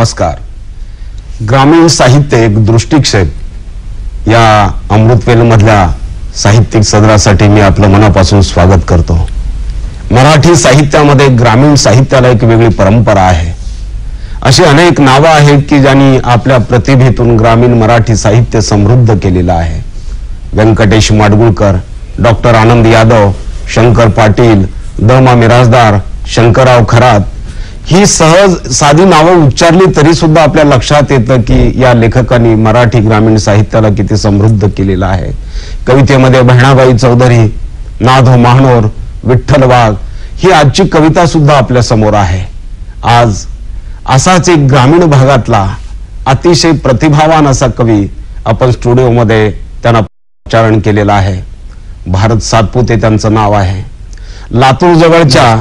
नमस्कार. ग्रामीण साहित्य एक दृष्टिक्षेप या अमृतवेलमधल्या साहित्यिक सदरासाठी मी आपलं मनापासून स्वागत करतो. मराठी साहित्यामध्ये ग्रामीण साहित्याला एक वेगळी परंपरा आहे. अशी अनेक नावं आहेत की ज्यांनी आपल्या प्रतिभेतून ग्रामीण मराठी साहित्य समृद्ध केलेलं आहे. व्यंकटेश माडगुळकर डॉक्टर आनंद यादव शंकर पाटील द मा मिराजदार शंकरराव खरात ही सहज साधी नावं उच्चारली तरी सुद्धा आपल्या लक्षात येतं की या लेखकांनी मराठी ग्रामीण साहित्याला किती समृद्ध केलेलं आहे. कवितेमध्ये बहिणाबाई चौधरी नाधो महानोर विठ्ठल वाघ ही आजची कविता सुद्धा आपल्यासमोर आहे. आज असाच एक ग्रामीण भागातला अतिशय प्रतिभावान असा कवी आपण स्टुडिओमध्ये त्यांना उच्चारण केलेलं आहे. भारत सातपुते त्यांचं नाव आहे. लातूर जवळच्या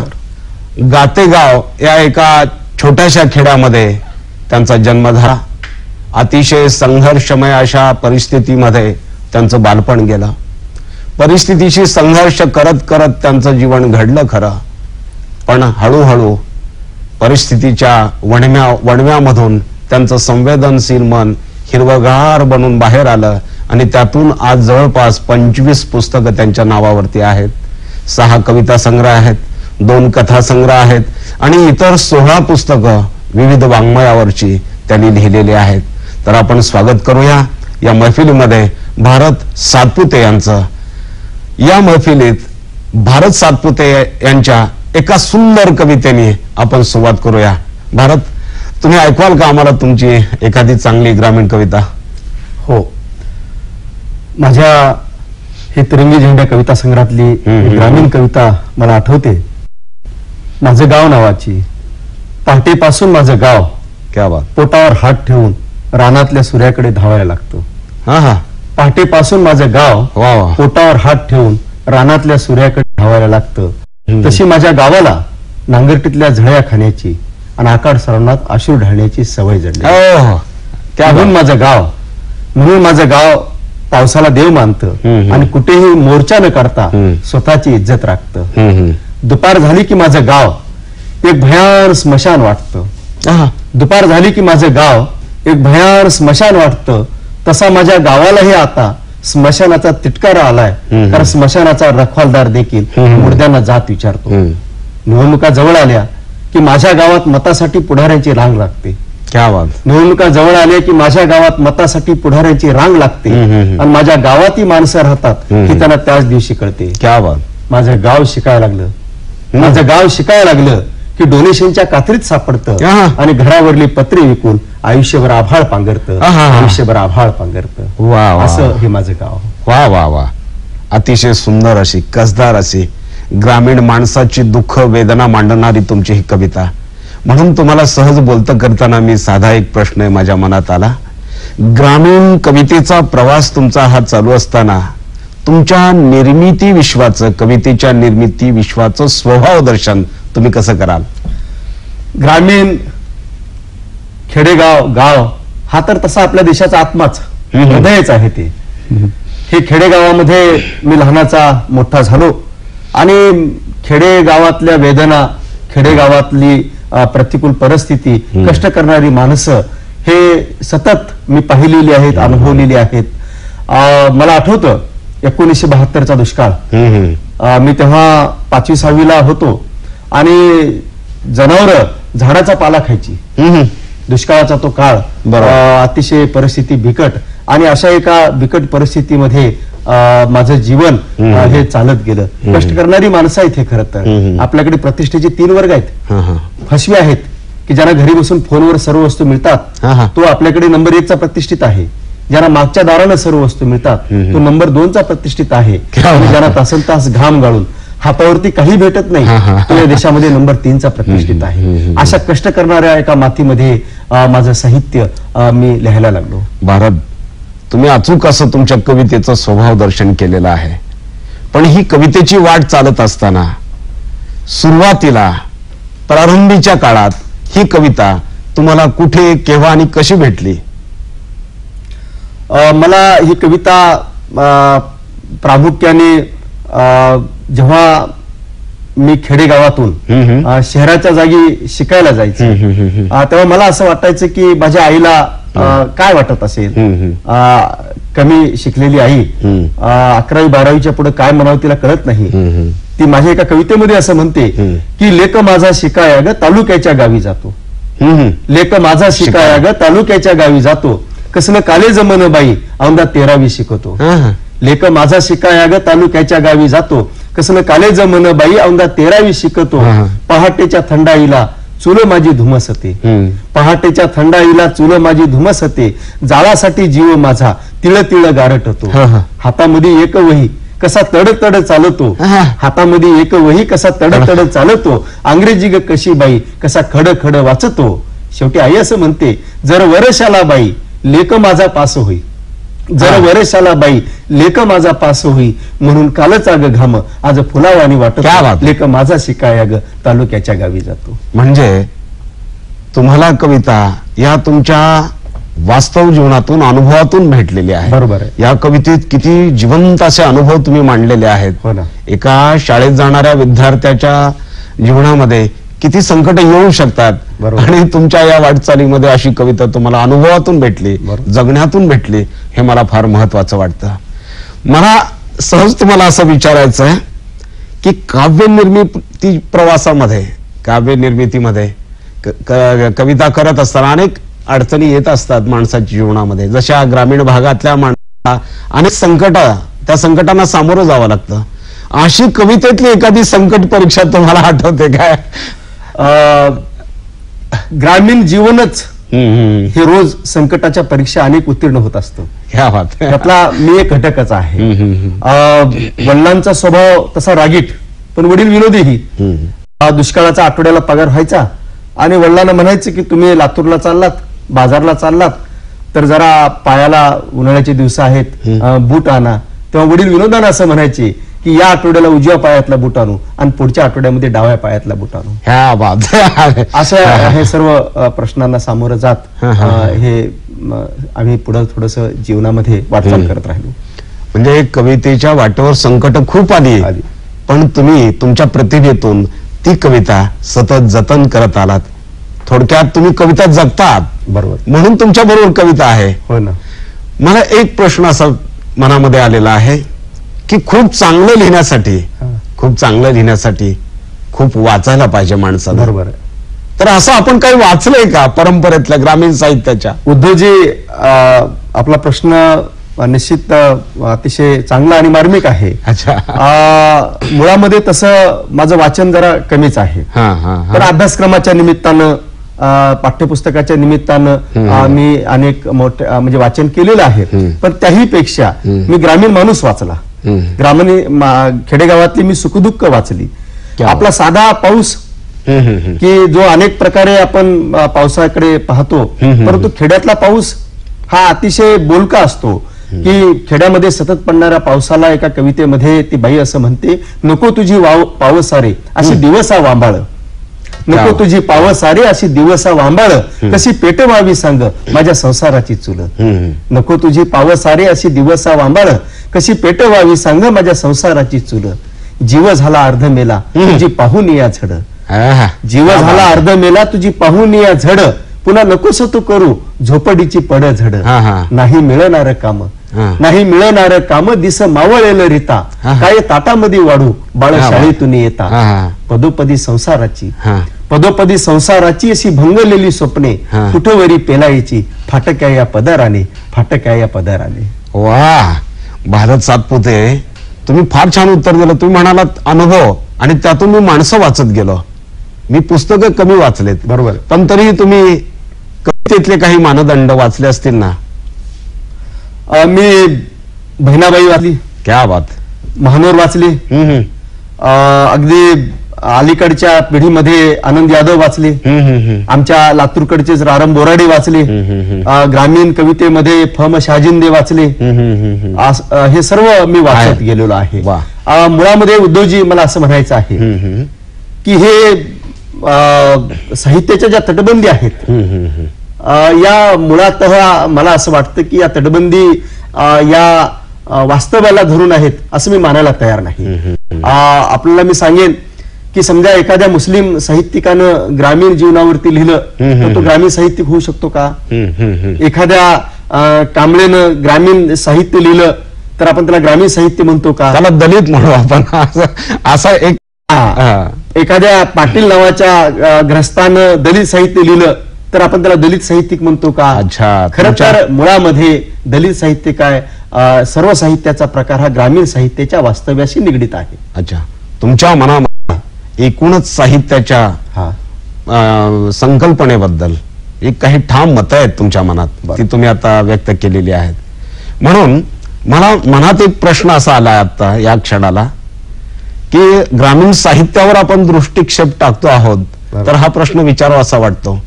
गातेगाव या एका छोट्याशा खेड्यामध्ये त्यांचा जन्म झाला. अतिशय संघर्षमय अशा परिस्थितीमध्ये त्यांचं बालपण गेलं. परिस्थितीशी संघर्ष करत करत त्यांचं जीवन घडलं खरं. पण हळूहळू परिस्थितीच्या वणव्या वणव्यामधून त्यांचं संवेदनशील मन हिरवगार बनून बाहेर आलं आणि त्यातून आज जवळपास पंचवीस पुस्तकं त्यांच्या नावावरती आहेत. सहा कविता संग्रह आहेत. दोन कथा संग्रह आहेत. आणि इतर सोळा पुस्तकं विविध वाङ्मयावरची त्यांनी लिहिलेली आहेत. तर आपण स्वागत करूया या मैफिलीमध्ये भारत सातपुते यांचं. या मैफिलीत भारत सातपुते यांच्या एका सुंदर कवितेने आपण सुरुवात करूया. भारत तुम्ही ऐकवाल का आम्हाला तुमची एखादी चांगली ग्रामीण कविता? हो. माझ्या हे तिरंगी झेंड्या कविता संग्रहातली. ग्रामीण कविता मला आठवते. माझं गाव नावाची पहाटेपासून माझं गाव क्या बात पोटावर हात ठेवून रानातल्या सूर्याकडे धावायला लागतो हा हा पहाटेपासून माझं गाव वा वा पोटावर हात ठेवून रानातल्या सूर्याकडे धावायला लागतं. तशी माझ्या गावाला नांगरटीतल्या झळ्या खाण्याची आणि आकाड सरवणात आशू ढाळण्याची सवय जडली बात. माझं गाव म्हणून माझं गाव पावसाला देव मानतं. आणि कुठेही मोर्चा न काढता. स्वतःची इज्जत राखतं. दुपार झाली की माझं गाव एक भयान स्मशान वाटतं हा, दुपार झाली की माझं गाव एक भयान स्मशान वाटतं तसा माझ्या गावालाही आता स्मशानाचा तिटकारा आलाय. कारण स्मशानाचा रखवालदार देखील. मुर्द्यांना जात विचारतो. निवडणुका जवळ आल्या की माझ्या गावात मतासाठी पुढाऱ्यांची रांग लागते निवडणुका जवळ आल्या की माझ्या गावात मतासाठी पुढाऱ्यांची रांग लागते. आणि माझ्या गावातही माणसं राहतात. ही त्यांना त्याच दिवशी कळते माझं गाव शिकायला लागलं. माझं गाव शिकायला लागलं की डोनेशनच्या कात्रीत सापडतं. आणि घरावरली पत्रे विकून आयुष्यभर आभाळ पांघरतं. आयुष्यभर आभाळ पांघरतं. वा असं हे माझं गाव. वा वा वा. अतिशय सुंदर अशी कसदार अशी ग्रामीण माणसाची दुःख वेदना मांडणारी तुमची ही कविता. म्हणून तुम्हाला सहज बोलतं करताना मी साधा एक प्रश्न माझ्या मनात आला. ग्रामीण कवितेचा प्रवास तुमचा हा चालू असताना तुमच्या निर्मिती विश्वाचं कवितेच्या निर्मिती विश्वाचं स्वभाव दर्शन तुम्ही कसं कराल ग्रामीण खेडेगाव गाव हा तर तसा आपल्या देशाचा आत्माच. हृदयच आहे ते हे खेडेगावामध्ये मी लहानाचा मोठा झालो आणि खेडेगावातल्या वेदना खेडेगावातली प्रतिकूल परिस्थिती. कष्ट करणारी माणसं हे सतत मी पाहिलेली आहेत अनुभवलेली आहेत मला आठवतं एकोणीसशे बहात्तरचा दुष्काळ मी तेव्हा पाचवी सहावीला होतो आणि जनावर झाडाचा पाला खायची. दुष्काळाचा तो काळ अतिशय परिस्थिती बिकट आणि अशा एका बिकट परिस्थितीमध्ये माझं जीवन. हे चालत गेलं. कष्ट करणारी माणसं आहेत हे खरं तर. आपल्याकडे प्रतिष्ठेचे तीन वर्ग आहेत. फसवे आहेत की ज्यांना घरी बसून फोनवर सर्व वस्तू. मिळतात तो आपल्याकडे नंबर एकचा प्रतिष्ठित आहे ज्यांना मागच्या दारानं सर्व वस्तू मिळतात. तो नंबर दोनचा प्रतिष्ठित आहे आणि ज्यांना. तासन तास घाम गाळून हातावरती काही भेटत नाही. तो या देशामध्ये नंबर तीनचा प्रतिष्ठित आहे. अशा कष्ट करणाऱ्या एका मातीमध्ये माझं साहित्य मी लिहायला लागलो भारत तुम्ही अचूक असं तुमच्या कवितेचं स्वभाव दर्शन केलेलं आहे पण ही कवितेची वाट चालत असताना सुरुवातीला प्रारंभीच्या काळात ही कविता तुम्हाला कुठे केव्हा आणि कशी भेटली मला ही कविता प्रामुख्याने जेव्हा मी खेडेगावातून शहराच्या जागी शिकायला जायचं तेव्हा मला असं वाटायचं की माझ्या आईला काय वाटत असेल? कमी शिकलेली आई अकरावी बारावीच्या पुढे काय म्हणावं तिला कळत नाही. ती माझ्या एका कवितेमध्ये असं म्हणते. की लेक माझा शिकाया ग तालुक्याच्या गावी जातो. लेक माझा शिकाया. ग तालुक्याच्या गावी जातो. कसलं काले जमन बाई? औंदा तेरावी शिकवतो. हा. लेक माझा शिकाया ग तालुक्याच्या गावी जातो. कसलं काले जमन बाई? औंदा तेरावी शिकतो. पहाटेच्या थंडाईला चुल माझी धुमसते. हम्म. पहाटेच्या थंडाईला चुल माझी धुमसते. जाळासाठी जीव माझा तिळ तिळ गारटतो. हा, हा. हातामध्ये एक वही कसा तड तड चालतो. हातामध्ये एक वही कसा तड तड चालतो. अंग्रेजी ग कशी बाई कसा खड खड वाचतो. शेवटी आई असं म्हणते जर वरशाला बाई लेक माझा पास होई. जर. वरशाला बाई लेक माझा पास होई म्हणून कालच अग घाम. आज फुलावानी वाटत. लेक माझा शिकाया ग तालुक्याच्या गावी जातो. म्हणजे तुम्हाला कविता या तुमच्या वास्तव जीवनातून अनुभवातून भेटलेली आहे. बरोबर या कवितेत किती जिवंत असे अनुभव तुम्ही मांडलेले आहेत. हो एका शाळेत जाणाऱ्या विद्यार्थ्याच्या जीवनामध्ये किती संकट येऊ शकतात. आणि तुमच्या या वाटचालीमध्ये अशी कविता तुम्हाला अनुभवातून भेटली. जगण्यातून भेटली हे मला फार महत्वाचं वाटतं. मला सहज तुम्हाला असं विचारायचं आहे की काव्य निर्मिती प्रवासामध्ये काव्य निर्मितीमध्ये कविता करत असताना अनेक अडचणी येत असतात माणसाच्या जीवनामध्ये. जशा ग्रामीण भागातल्या माणसाला अनेक संकट त्या संकटांना सामोरं जावं लागतं. अशी कवितेतली एखादी संकट परीक्षा तुम्हाला आठवते काय? ग्रामीण जीवनच. हे रोज संकटाच्या परीक्षा अनेक उत्तीर्ण होत असतं. त्यातला मी एक घटकच आहे. वडिलांचा स्वभाव तसा रागीट पण वडील विनोदीही. दुष्काळाचा आठवड्याला पगार व्हायचा आणि वडिलांना म्हणायचं की तुम्ही लातूरला चाललात बाजारला चाललात तर जरा पायाला उन्हाळ्याचे दिवस आहेत बूट आणा. तेव्हा वडील विनोदानं असं म्हणायचे की या आठवड्याला उजव्या पायातला बूट आणू पुढच्या आठवड्यामध्ये डाव्या पायातला बूट आणू ह्या. असं हे. सर्व प्रश्नांना सामोरं जात हा, आम्ही पुढे थोडस जीवनामध्ये वाटचाल. करत राहिलो. म्हणजे कवितेच्या वाटेवर संकट खूप आली. पण तुम्ही तुमच्या प्रतिभेतून ती कविता सतत जतन करत आलात. थोडक्यात तुम्ही कविता जगतात. बरोबर. म्हणून तुमच्या बरोबर कविता आहे. हो ना. मला एक प्रश्न असा मनामध्ये आलेला आहे. की खूप चांगलं लिहिण्यासाठी. खूप चांगलं लिहिण्यासाठी खूप वाचायला पाहिजे माणसाला. बरोबर आहे. तर असं आपण काही वाचलंय का परंपरेतल्या ग्रामीण साहित्याच्या? उद्धवजी अ, आपला प्रश्न अ, निश्चित अ, अतिशय चांगला आणि मार्मिक आहे. अच्छा. अ, मुळामध्ये तसं माझं वाचन जरा कमीच आहे. हा हा पण हा अभ्यासक्रमाच्या निमित्तानं अ, पाठ्यपुस्तकाच्या निमित्तानं. अ, मी अनेक मोठे अ, म्हणजे वाचन केलेलं आहे. पण त्याही पेक्षा. मी ग्रामीण माणूस वाचला. मा- खेडेगावातली मी सुखदुःख वाचली. आपला साधा पाऊस. की जो अनेक प्रकारे आपण पावसाकडे पाहतो. परंतु खेड्यातला पाऊस हा अतिशय बोलका असतो की खेड्यामध्ये सतत पडणाऱ्या पावसाला एका कवितेमध्ये ती बाई असं म्हणते नको तुझी वाव पावसारे अशी दिवसा वांबाळ नको? तुझी पावसारे अशी दिवसा वांबाळ कशी पेट व्हावी सांग माझ्या संसाराची चुल. नको तुझी पावसारे अशी दिवसा वांबाळ कशी पेट व्हावी सांग माझ्या संसाराची चुल जीव झाला अर्ध मेला. तुझी पाहून या झड. जीव झाला. अर्ध मेला तुझी पाहून या झड पुन्हा नकोस तू करू झोपडीची पड झड. नाही मिळणार काम. नाही मिळणार काम दिस मावळेल रीता. काय ताटामध्ये वाढू? बाळ. शाळेतून येता. पदोपदी संसाराची. पदोपदी संसाराची अशी भंगलेली स्वप्ने. कुठवरी पेलायची? फाटक्या या पदाराने फाटक्या या पदाराने. वा भारत सातपुते तुम्ही फार छान उत्तर दिलं. तुम्ही म्हणालात अनुभव आणि त्यातून मी माणसं वाचत गेलो. मी पुस्तकं कमी वाचलेत. बरोबर. पण तरी तुम्ही कवितेतले काही मानदंड वाचले असतील ना? अं, मी बहिणाबाई वाचली क्या बात महानोर वाचली हम्म, हम्म. अं, अगदी अलीकडच्या पिढीमध्ये आनंद यादव वाचले हम्म, हम्म, हम्म. आमच्या लातूरकडचेच रारम बोराडे वाचले. अं, ग्रामीण कवितेमध्ये फम शाजिंदे वाचले हम्म, हम्म, हम्म, हम्म. आस- अं, हे सर्व मी वाचत आहे. गेलेलो आहे वा. अं, मुळामध्ये उद्धवजी मला असं म्हणायचं आहे हम्म, हम्म. की हे अं, साहित्याच्या ज्या तटबंदी आहेत हम्म, हम्म, हम्म. या मुळातः मला असं वाटतं की या तटबंदी या वास्तव्याला धरून आहेत असं मी मानायला तयार नाही. आपल्याला मी सांगेन की समजा एखाद्या मुस्लिम साहित्यिकानं ग्रामीण जीवनावरती लिहिलं तर तो ग्रामीण साहित्यिक होऊ शकतो का. एखाद्या कांबळेनं ग्रामीण साहित्य लिहिलं तर आपण त्याला ग्रामीण साहित्य म्हणतो का? त्याला दलित म्हणू आपण. असं- एक. एखाद्या पाटील नावाच्या ग्रस्तानं दलित साहित्य लिहिलं तर आपण त्याला दलित साहित्यिक म्हणतो का? अच्छा खरं तर मुळामध्ये दलित साहित्य काय? सर्व साहित्याचा प्रकार हा ग्रामीण साहित्याच्या वास्तव्याशी निगडीत आहे. अच्छा. तुमच्या मनामध्ये एकूणच साहित्याच्या हा. संकल्पनेबद्दल एक काही ठाम मतं आहेत तुमच्या मनात. ती तुम्ही आता व्यक्त केलेली आहेत. म्हणून मला मनात एक प्रश्न असा आला आता या क्षणाला की ग्रामीण साहित्यावर आपण दृष्टिक्षेप टाकतो आहोत. तर हा प्रश्न विचारावा असा वाटतो.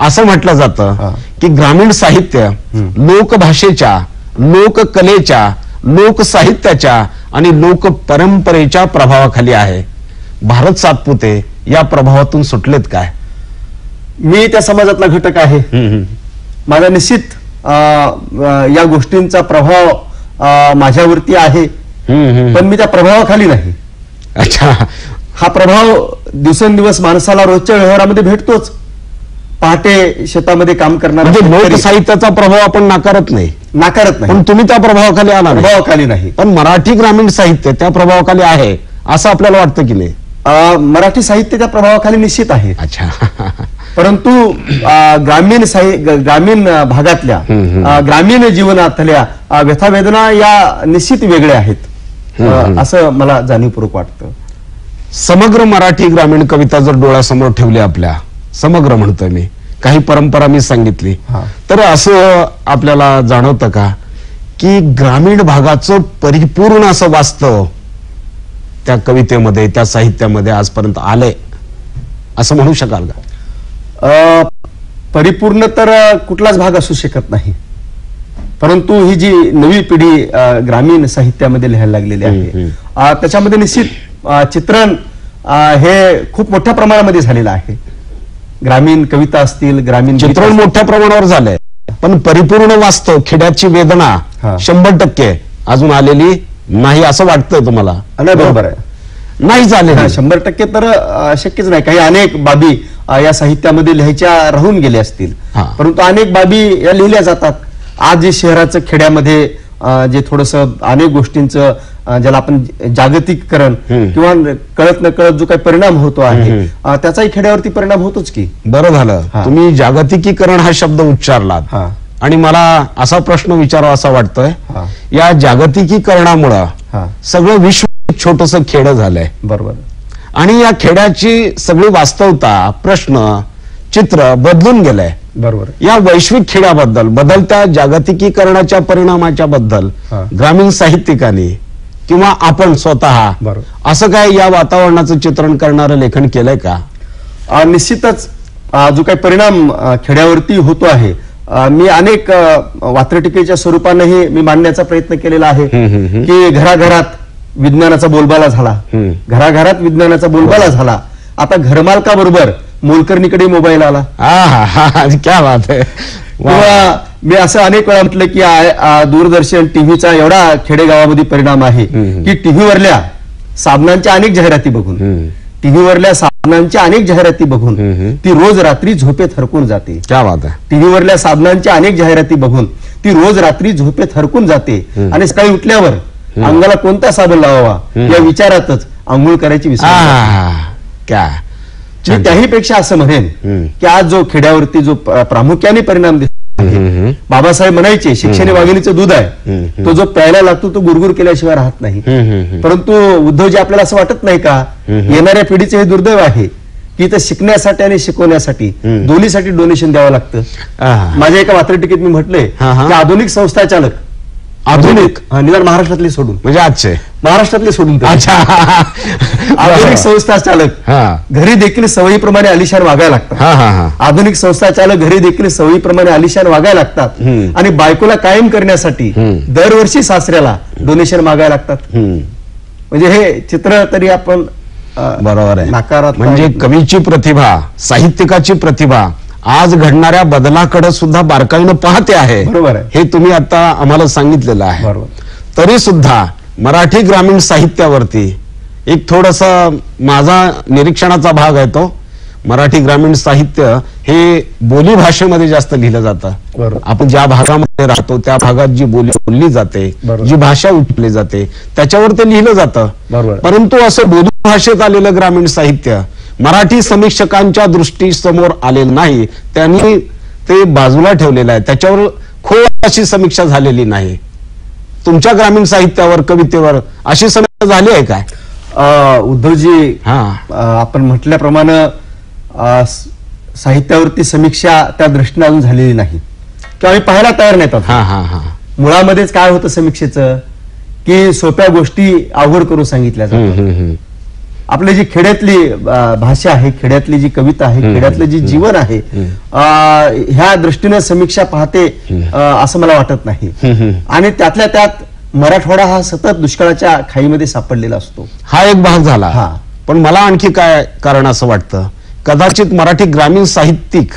असं म्हटलं. जातं की ग्रामीण साहित्य लोकभाषेच्या लोककलेच्या लोकसाहित्याच्या आणि लोक परंपरेच्या प्रभावाखाली आहे. भारत सातपुते या प्रभावातून सुटलेत काय? मी त्या समाजातला घटक आहे. माझा निश्चित या गोष्टींचा प्रभाव माझ्यावरती आहे. पण मी त्या प्रभावाखाली नाही. अच्छा. हा प्रभाव दिवसेंदिवस माणसाला रोजच्या व्यवहारामध्ये भेटतोच. पहाटे शेतामध्ये काम करणारा म्हणजे लोकसाहित्याचा प्रभाव आपण नाकारत नाही. नाकारत नाही. पण तुम्ही त्या प्रभावाखाली आला नाही. प्रभावाखाली नाही. पण मराठी ग्रामीण साहित्य त्या प्रभावाखाली आहे असं आपल्याला वाटतं की नाही? अं, मराठी साहित्य त्या प्रभावाखाली निश्चित आहे. अच्छा. परंतु अं, ग्रामीण साहि ग- ग्रामीण अं, भागातल्या. अं, ग्रामीण जीवनातल्या अं, व्यथावेदना या निश्चित वेगळ्या आहेत. अं. असं मला जाणीवपूर्वक वाटतं. समग्र मराठी ग्रामीण कविता जर डोळ्यासमोर ठेवली आपल्या समग्र म्हणतोय मी. काही परंपरा मी सांगितली. तर असं आपल्याला जाणवतं का की ग्रामीण भागाचं परिपूर्ण असं वास्तव त्या कवितेमध्ये त्या साहित्यामध्ये आजपर्यंत आलंय? असं म्हणू शकाल का? परिपूर्ण तर कुठलाच भाग असू शकत नाही. परंतु ही जी नवी पिढी ग्रामीण साहित्यामध्ये लिहायला लागलेली आहे त्याच्यामध्ये निश्चित चित्रण हे खूप मोठ्या प्रमाणामध्ये झालेलं आहे. ग्रामीण कविता असतील ग्रामीण चित्रण. मोठ्या प्रमाणावर झालंय. पण परिपूर्ण वास्तव खेड्याची वेदना. शंभर टक्के अजून आलेली नाही असं वाटतंय तुम्हाला. नाही बरोबर आहे. नाही हा, झाले शंभर टक्के तर शक्यच नाही. काही अनेक बाबी या साहित्यामध्ये लिहायच्या राहून गेल्या असतील. परंतु अनेक बाबी या लिहिल्या जातात. आज जे शहराचं खेड्यामध्ये जे थोडस अनेक गोष्टींचं ज्याला आपण जागतिकीकरण. किंवा कळत न कळत जो काही परिणाम होतो आहे त्याचाही खेड्यावरती परिणाम होतोच की बरं झालं. तुम्ही जागतिकीकरण हा शब्द उच्चारलात हा. आणि मला असा प्रश्न विचारावा असा वाटतोय. या जागतिकीकरणामुळं सगळं विश्व छोटस खेड झालंय बरोबर आणि या खेड्याची सगळी वास्तवता प्रश्न चित्र बदलून गेलंय बरोबर या वैश्विक खेड्याबद्दल बदलत्या जागतिकीकरणाच्या परिणामाच्या बद्दल. ग्रामीण साहित्यिकांनी किंवा आपण स्वतः. बरोबर. असं काय या वातावरणाचं चित्रण करणारं लेखन केलंय का? अ, निश्चितच अ, जो काही परिणाम अ, खेड्यावरती होतो आहे अ, मी अनेक अ, वात्रटिकेच्या स्वरूपानेही मी मांडण्याचा प्रयत्न केलेला आहे. की घराघरात विज्ञानाचा बोलबाला झाला. घराघरात विज्ञानाचा बोलबाला झाला. आता घरमालकाबरोबर मोलकर्णीकडे मोबाईल आला. हा हा हा क्या बात आहे. किंवा मी असं अनेक वेळा म्हटलं की दूरदर्शन टीव्हीचा एवढा खेडेगावामध्ये परिणाम आहे. की टीव्हीवरल्या साबणांच्या अनेक जाहिराती बघून. टीव्हीवरल्या साबणांच्या अनेक जाहिराती बघून. ती रोज रात्री झोपेत हरकून जाते टीव्हीवरल्या साबणांच्या अनेक जाहिराती बघून ती रोज रात्री झोपेत हरकून जाते. आणि सकाळी उठल्यावर अंगाला कोणता साबण लावावा. या विचारातच आंघोळ करायची विसर क्या मी त्याही पेक्षा असं म्हणेन. की आज जो खेड्यावरती जो प्र- प्रामुख्याने परिणाम दिसतो बाबासाहेब म्हणायचे शिक्षण वाघिणीचं दूध आहे. तो जो प्यायला लागतो तो गुरगुर केल्याशिवाय राहत नाही. परंतु उद्धवजी आपल्याला असं वाटत नाही का. येणाऱ्या पिढीचे हे दुर्दैव आहे की इथं शिकण्यासाठी आणि शिकवण्यासाठी. दोन्हीसाठी डोनेशन द्यावं लागतं माझ्या एका वात्रटिकेत मी म्हटलंय. की आधुनिक संस्था चालक आधुनिक हा, निदान महाराष्ट्रातले सोडून. म्हणजे आजचे. महाराष्ट्रातले सोडून तरी. अच्छा. आधुनिक संस्था चालक. हा. घरी देखील सवयीप्रमाणे आलिशान वागायला लागतात. हा हा हा. आधुनिक संस्था चालक घरी देखील सवयीप्रमाणे आलिशान वागायला लागतात. आणि बायकोला कायम करण्यासाठी. दरवर्षी सासऱ्याला डोनेशन मागायला लागतात. हम्म. म्हणजे हे चित्र तरी आपण अं, बरोबर आहे. नाकारात म्हणजे. कवीची प्रतिभा साहित्यिकाची प्रतिभा आज घडणाऱ्या बदलाकडे सुद्धा बारकाईनं पाहते आहे बरोबर आहे. हे तुम्ही आता आम्हाला सांगितलेलं आहे बरोबर तरी सुद्धा मराठी ग्रामीण साहित्यावरती एक थोडस माझा निरीक्षणाचा भाग आहे तो मराठी ग्रामीण साहित्य हे बोली भाषेमध्ये जास्त लिहिलं जातं. आपण ज्या भागामध्ये राहतो त्या भागात जी बोली बोलली जाते. जी भाषा उठली जाते त्याच्यावर ते लिहिलं जातं. परंतु असं बोली भाषेत आलेलं ग्रामीण साहित्य मराठी समीक्षकांच्या दृष्टीसमोर आलेलं नाही. त्यांनी ते बाजूला ठेवलेलं आहे. त्याच्यावर खोल अशी समीक्षा झालेली नाही. तुमच्या ग्रामीण साहित्यावर कवितेवर अशी समीक्षा झाली आहे काय? उद्धवजी हा. आपण म्हटल्याप्रमाणे साहित्यावरती समीक्षा त्या दृष्टीने अजून झालेली नाही. किंवा आम्ही पाहायला तयार नाहीत अजून. हा हा हा. मुळामध्येच काय होतं समीक्षेचं? की सोप्या गोष्टी अवघड करून सांगितल्या जातात. आपली जी खेड्यातली भाषा आहे खेड्यातली जी कविता आहे खेड्यातलं जे जीवन आहे ह्या दृष्टीने समीक्षा पाहते असं मला वाटत नाही. आणि त्यातल्या त्यात मराठवाडा हा सतत दुष्काळाच्या खाईमध्ये सापडलेला असतो. हा एक भाग झाला. हा. पण मला आणखी काय कारण असं वाटतं? कदाचित मराठी ग्रामीण साहित्यिक.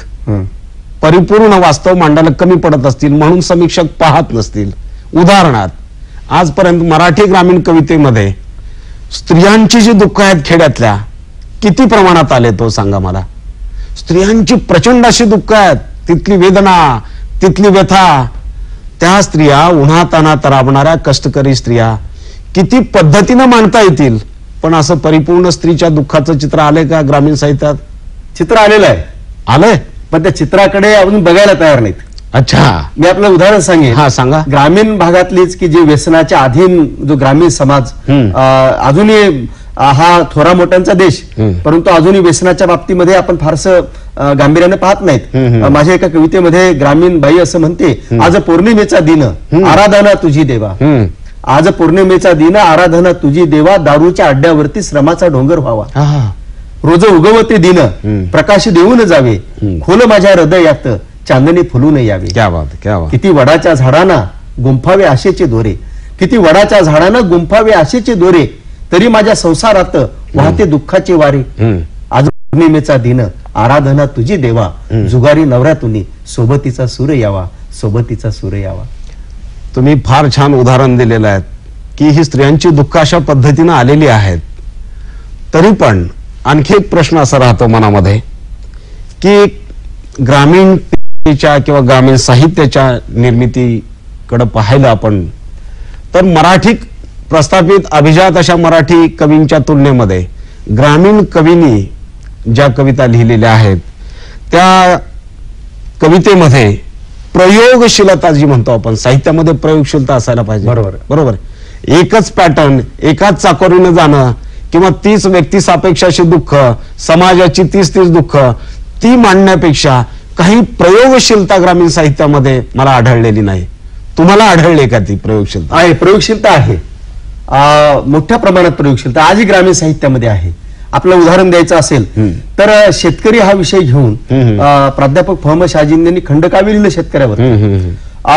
परिपूर्ण वास्तव मांडायला कमी पडत असतील म्हणून समीक्षक पाहत नसतील. उदाहरणार्थ आजपर्यंत मराठी ग्रामीण कवितेमध्ये स्त्रियांची जी दुःख आहेत खेड्यातल्या किती प्रमाणात आले तो सांगा मला. स्त्रियांची प्रचंड अशी दुःख आहेत. तिथली वेदना तिथली व्यथा. त्या स्त्रिया उन्हात अनात राबणाऱ्या कष्टकरी स्त्रिया किती पद्धतीनं मांडता येतील? पण असं परिपूर्ण स्त्रीच्या दुःखाचं चित्र आलंय का ग्रामीण साहित्यात? चित्र आलेलं आहे. आलंय? पण त्या चित्राकडे अजून बघायला तयार नाहीत. अच्छा मी आपलं उदाहरण सांगेन हा सांगा ग्रामीण भागातलीच की जे व्यसनाच्या अधीन जो ग्रामीण समाज हम्म. अं, अजूनही हा थोरा मोठ्यांचा देश. परंतु अजूनही व्यसनाच्या बाबतीमध्ये आपण फारसं अं, गांभीर्याने पाहत नाहीत. अं, माझ्या एका कवितेमध्ये ग्रामीण बाई असं म्हणते आज पौर्णिमेचा दिन आराधना तुझी देवा हम्म आज पौर्णिमेचा दिन आराधना तुझी देवा दारूच्या अड्ड्यावरती श्रमाचा डोंगर व्हावा हा, हा. रोज उगवते दिन. प्रकाश देऊन जावे. खोल माझ्या हृदयात चांदणी फुलून यावे क्या बात क्या बात किती वडाच्या झाडांना गुंफावे आशेचे दोरे. किती वडाच्या झाडांना गुंफावे आशेचे दोरे तरी माझ्या संसारात वाहते दुःखाचे वारे. आज पौर्णिमेचा दिन आराधना तुझी देवा. जुगारी नवऱ्यातुनी सोबतीचा सूर यावा सोबतीचा सूर यावा. तुम्ही फार छान उदाहरण दिलेलं आहे की ही स्त्रियांची दुःख अशा पद्धतीनं आलेली आहेत. तरी पण आणखी एक प्रश्न असा राहतो मनामध्ये की ग्रामीण पिढीच्या किंवा ग्रामीण साहित्याच्या निर्मितीकडे पाहिलं आपण तर मराठी प्रस्थापित अभिजात अशा मराठी कवींच्या तुलनेमध्ये ग्रामीण कवींनी ज्या कविता लिहिलेल्या आहेत त्या कवितेमध्ये प्रयोगशीलता जी म्हणतो आपण साहित्यामध्ये प्रयोगशीलता असायला पाहिजे बरोबर. बरोबर एकच पॅटर्न एकाच चाकोरीनं जाणं किंवा तीच व्यक्ती सापेक्ष अशी दुःख समाजाची तीच तीच दुःख ती मांडण्यापेक्षा काही प्रयोगशीलता ग्रामीण साहित्यामध्ये मला आढळलेली नाही तुम्हाला आढळले का ती प्रयोगशीलता आहे प्रयोगशीलता आहे मोठ्या प्रमाणात प्रयोगशीलता आजही ग्रामीण साहित्यामध्ये आहे आपलं उदाहरण द्यायचं असेल. तर शेतकरी हा विषय घेऊन प्राध्यापक फहमद शाहजींनी यांनी खंडकाव्य लिहिलं शेतकऱ्यावर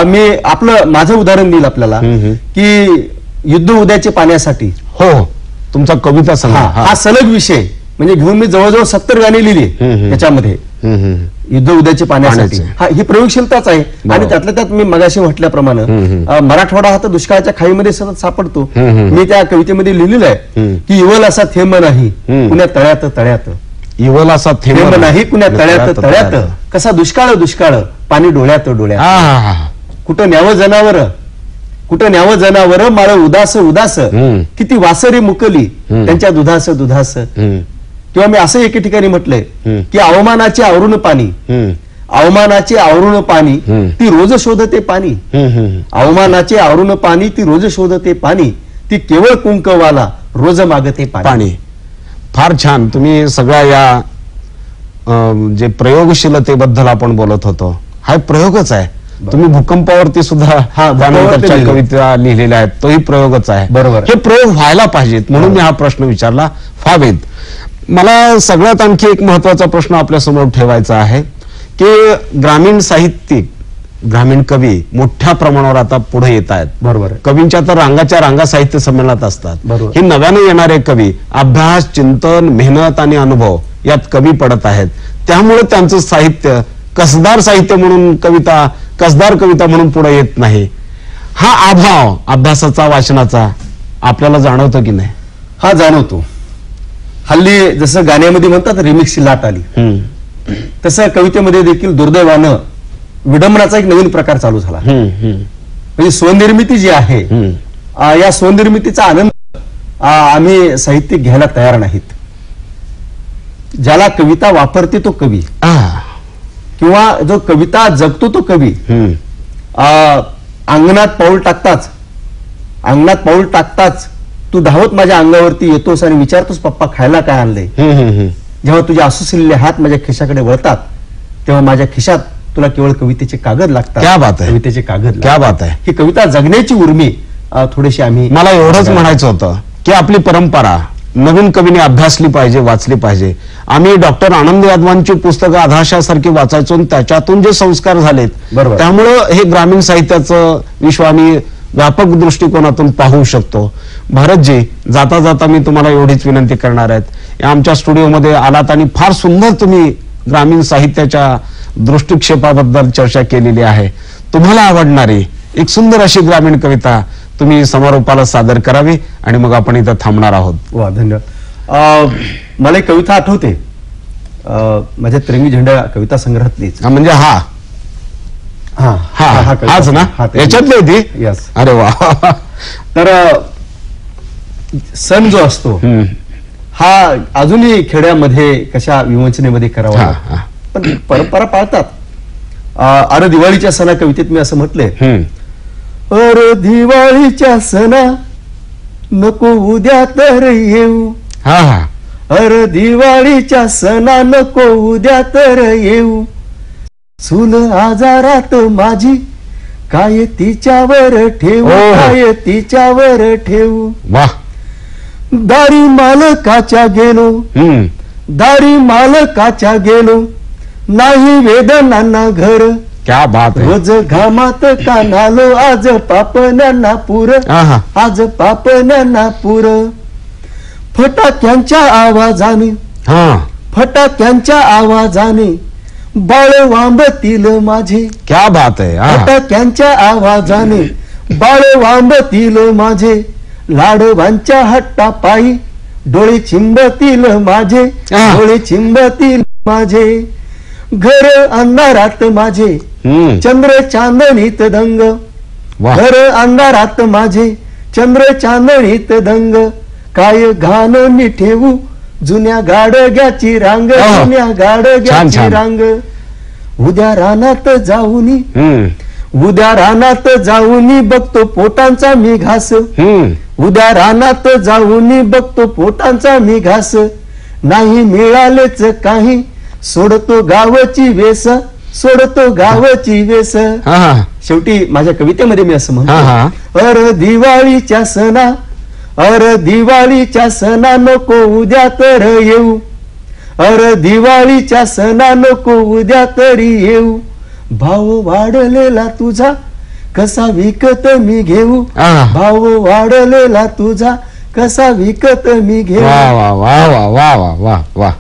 मी आपलं माझं उदाहरण देईल आपल्याला. की युद्ध उद्याचे पाण्यासाठी हो हो. तुमचा कविता हा सलग विषय म्हणजे घेऊन मी जवळजवळ सत्तर गाणी लिहिली. त्याच्यामध्ये. युद्ध उद्याचे पाण्यासाठी पाण्याचे. हा ही प्रयोगशीलताच आहे. आणि त्यातल्या त्यात मी मगाशी म्हटल्याप्रमाणे. अ, मराठवाडा हा तर दुष्काळाच्या खाईमध्ये सतत सापडतो. मी त्या कवितेमध्ये लिहिलेलं आहे. की इवल असा थेंब नाही. कुण्या तळ्यात तळ्यात इवल असा थेंब नाही कुण्या तळ्यात तळ्यात. कसा दुष्काळ दुष्काळ पाणी डोळ्यात डोळ्यात हा, हा, हा. कुठं न्यावं जनावर कुठं न्यावं जनावर माळ उदास उदास हम्म. किती वासरे मुकली. त्यांच्या दुधास दुधास किंवा मी असं एके ठिकाणी म्हटलंय. की अवमानाचे आवरून पाणी. अवमानाचे आवरून पाणी. ती रोज शोधते पाणी. अवमानाचे आवरून पाणी ती रोज शोधते पाणी. ती केवळ कुंकवाला रोज मागते पाणी. फार छान. तुम्ही सगळ्या या जे प्रयोगशीलतेबद्दल आपण बोलत होतो हा प्रयोगच आहे. तुम्ही भूकंपावरती सुद्धा हा. कविता लिहिलेल्या आहेत. तोही प्रयोगच आहे. बरोबर. हे प्रयोग व्हायला पाहिजेत म्हणून मी हा प्रश्न विचारला. फावेत मला सगळ्यात आणखी एक महत्त्वाचा प्रश्न आपल्यासमोर ठेवायचा आहे की ग्रामीण साहित्यिक ग्रामीण कवी मोठ्या प्रमाणावर आता पुढे येत आहेत. बरोबर. कवींच्या तर रांगाच्या रांगा साहित्य संमेलनात असतात. बरोबर. हे नव्याने येणारे कवी अभ्यास चिंतन मेहनत आणि अनुभव यात कमी पडत आहेत. त्यामुळे त्यांचं साहित्य कसदार साहित्य म्हणून कविता कसदार कविता म्हणून पुढे येत नाही. हा अभाव अभ्यासाचा वाचनाचा आपल्याला जाणवतो की नाही? हा जाणवतो. हल्ली जसं गाण्यामध्ये म्हणतात रिमिक्सची लाट आली. तसं कवितेमध्ये देखील दुर्दैवानं विडंबनाचा एक नवीन प्रकार चालू झाला. म्हणजे स्वनिर्मिती जी आहे. आ, या स्वनिर्मितीचा आनंद आ, आम्ही साहित्यिक घ्यायला तयार नाहीत. ज्याला कविता वापरते तो कवी. आ, किंवा जो कविता जगतो तो कवी. अंगणात पाऊल टाकताच अंगणात पाऊल टाकताच तू धावत माझ्या अंगावरती येतोस आणि विचारतोस पप्पा खायला काय हम्म. जेव्हा तुझे आसुसलेले हात माझ्या खिशाकडे वळतात तेव्हा माझ्या खिशात तुला केवळ कवितेचे कागद लागतात क्या बात आहे. कवितेचे कागद क्या. बात आहे ही कविता जगण्याची उर्मी थोडीशी आम्ही मला एवढंच म्हणायचं होतं की आपली परंपरा नवीन कवीने अभ्यासली पाहिजे वाचली पाहिजे आम्ही डॉक्टर आनंद यादवांची पुस्तकं आधाशासारखी वाचायचो त्याच्यातून जे संस्कार झालेत बरोबर. त्यामुळं हे ग्रामीण साहित्याचं विश्व आम्ही व्यापक दृष्टिकोनातून पाहू शकतो. भरतजी जाता जाता मी तुम्हाला एवढीच विनंती करणार आहेत. या आमच्या स्टुडिओमध्ये आलात आणि फार सुंदर तुम्ही ग्रामीण साहित्याच्या दृष्टिक्षेपाबद्दल चर्चा केलेली आहे. तुम्हाला आवडणारी एक सुंदर अशी ग्रामीण कविता तुम्ही समारोपाला सादर करावी आणि मग आपण इथं थांबणार आहोत. वा धन्यवाद. मला एक कविता आठवते. माझ्या तिरंगी झेंडा कविता संग्रहातलीच. म्हणजे हा. हा हा हाच ना? हा, ते- याच्यातली Yes. अरे वा. तर अ, सण जो असतो हम्म. हा अजूनही खेड्यामध्ये कशा विवंचनेमध्ये करावा? हा, लागतो. पण परंपरा पाळतात. अ, अरे दिवाळीच्या सणा कवितेत मी असं म्हटलंय. हम्म. अरे दिवाळीच्या सणा नको उद्या तर येऊ. हा हा. अरे दिवाळीच्या सणा नको उद्या तर येऊ. चूल आजारात माझी काय तिच्यावर ठेवू. काय तिच्यावर ठेवू? वा दारी मालकाच्या गेलो हम्म. दारी मालकाच्या गेलो नाही वेदनांना घर. क्या बात है. रोज घामात कानालो आज पापण्यांना पुर. आज पापण्यांना पुर. फटाक्यांच्या आवाजाने हा. फटाक्यांच्या आवाजाने वांबतील माझे. क्या बात है हा. फटाक्यांच्या आवाजाने बाळ वांबतील माझे. लाडवांच्या हट्टा पायी डोळे चिंबतील माझे. डोळे चिंबतील माझे. घर अंधारात माझे. चंद्र चांदणीत दंग. घर अंधारात माझे. चंद्र चांदणीत दंग. काय घाण मी ठेवू जुन्या गाडग्याची रांग आहा. जुन्या छान, गाडग्याची छान. रांग. उद्या रानात जाऊनी हम्म. उद्या रानात जाऊनी बघतो पोटांचा मी घास. हम्म. उद्या रानात जाऊनी बघतो पोटांचा मी घास. नाही मिळालेच काही सोडतो गावची वेस सोडतो गावची वेस. हा हा. शेवटी माझ्या कवितेमध्ये मी असं हा, म्हणतो अर दिवाळीच्या सणा अर दिवाळीच्या सणा नको उद्या तर येऊ. अर दिवाळीच्या सणा नको उद्या तरी येऊ. भाव वाढलेला तुझा कसा विकत मी घेऊ? भाव वाढलेला तुझा कसा विकत मी घेऊ? वा वा वा वा वा वा वा.